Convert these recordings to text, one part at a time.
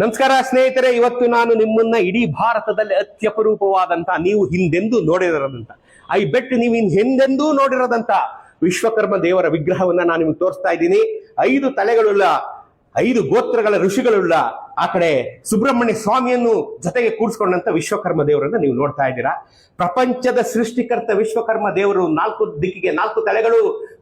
ನಮಸ್ಕಾರ ಸ್ನೇಹಿತರೆ, ಇವತ್ತು ನಾನು ನಿಮ್ಮನ್ನ ಇಡೀ ಭಾರತದಲ್ಲಿ ಅತ್ಯಪರೂಪವಾದಂತ, ನೀವು ಹಿಂದೆಂದೂ ನೋಡಿರದಂತ, ಐ ಬೆಟ್ ನೀವು ಇನ್ ಹಿಂದೆಂದೂ ನೋಡಿರದಂತ ವಿಶ್ವಕರ್ಮ ದೇವರ ವಿಗ್ರಹವನ್ನ ನಾನು ನಿಮ್ಗೆ ತೋರಿಸ್ತಾ ಇದ್ದೀನಿ. ಐದು ತಲೆಗಳುಳ್ಳ, ಐದು ಗೋತ್ರಗಳ ಋಷಿಗಳುಳ್ಳ ಆ ಕಡೆ ಸುಬ್ರಹ್ಮಣ್ಯ ಸ್ವಾಮಿಯನ್ನು ಜೊತೆಗೆ ಕೂಡಿಸ್ಕೊಂಡಂತ ವಿಶ್ವಕರ್ಮ ದೇವರನ್ನ ನೀವು ನೋಡ್ತಾ ಇದ್ದೀರಾ. ಪ್ರಪಂಚದ ಸೃಷ್ಟಿಕರ್ತ ವಿಶ್ವಕರ್ಮ ದೇವರು ನಾಲ್ಕು ದಿಕ್ಕಿಗೆ ನಾಲ್ಕು ತಲೆಗಳು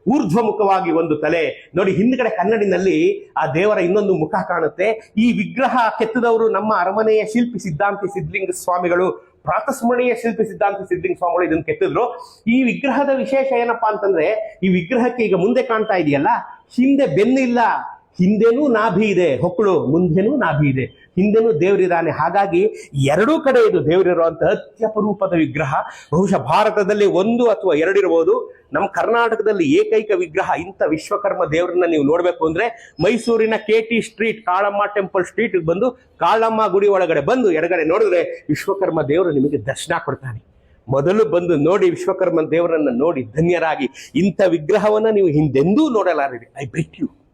ಊರ್ಧ್ವಮುಖವಾಗಿ ಒಂದು ತಲೆ. ನೋಡಿ, ಹಿಂದ್ಗಡೆ ಕನ್ನಡಿನಲ್ಲಿ ಆ ದೇವರ ಇನ್ನೊಂದು ಮುಖ ಕಾಣುತ್ತೆ. ಈ ವಿಗ್ರಹ ಕೆತ್ತದವರು ನಮ್ಮ ಅರಮನೆಯ ಶಿಲ್ಪಿ ಸಿದ್ಧಾಂತಿ ಸಿದ್ಧಲಿಂಗ ಸ್ವಾಮಿಗಳು, ಪ್ರಾತಸ್ಮರಣೀಯ ಶಿಲ್ಪಿ ಸಿದ್ಧಾಂತ ಸಿದ್ಧಲಿಂಗ ಸ್ವಾಮಿಗಳು ಇದನ್ನು ಕೆತ್ತಿದ್ರು. ಈ ವಿಗ್ರಹದ ವಿಶೇಷ ಏನಪ್ಪಾ ಅಂತಂದ್ರೆ, ಈ ವಿಗ್ರಹಕ್ಕೆ ಈಗ ಮುಂದೆ ಕಾಣ್ತಾ ಇದೆಯಲ್ಲ? ಹಿಂದೆ ಬೆನ್ನಿಲ್ಲ. ಹಿಂದೆನೂ ನಾಭಿ ಇದೆ. ಹೊಕ್ಕಳು ಮುಂದೆನೂ ನಾಭಿ ಇದೆ. ಹಿಂದೆನೂ ದೇವರಿದ್ದಾನೆ. ಹಾಗಾಗಿ ಎರಡೂ ಕಡೆ ಇದು ದೇವರಿರುವಂತಹ ಅತ್ಯಪರೂಪದ ವಿಗ್ರಹ. ಬಹುಶಃ ಭಾರತದಲ್ಲಿ ಒಂದು ಅಥವಾ ಎರಡಿರಬಹುದು ನಮ್ಮ ಕರ್ನಾಟಕದಲ್ಲಿ ಏಕೈಕ ವಿಗ್ರಹ ಇಂಥ ವಿಶ್ವಕರ್ಮ ದೇವರನ್ನ ನೀವು ನೋಡಬೇಕು ಅಂದ್ರೆ ಮೈಸೂರಿನ K T street, Kalamma temple street ಬಂದು ಕಾಳಮ್ಮ ಗುಡಿ ಒಳಗಡೆ ಬಂದು ಎಡಗಡೆ ನೋಡಿದ್ರೆ ವಿಶ್ವಕರ್ಮ ದೇವರು ನಿಮಗೆ ದರ್ಶನ ಕೊಡ್ತಾನೆ. ಮೊದಲು ಬಂದು ನೋಡಿ ವಿಶ್ವಕರ್ಮ ದೇವರನ್ನ ನೋಡಿ ಧನ್ಯರಾಗಿ. ಇಂಥ ವಿಗ್ರಹವನ್ನ ನೀವು ಹಿಂದೆಂದೂ ನೋಡಲಾರಿರಿ. I bait you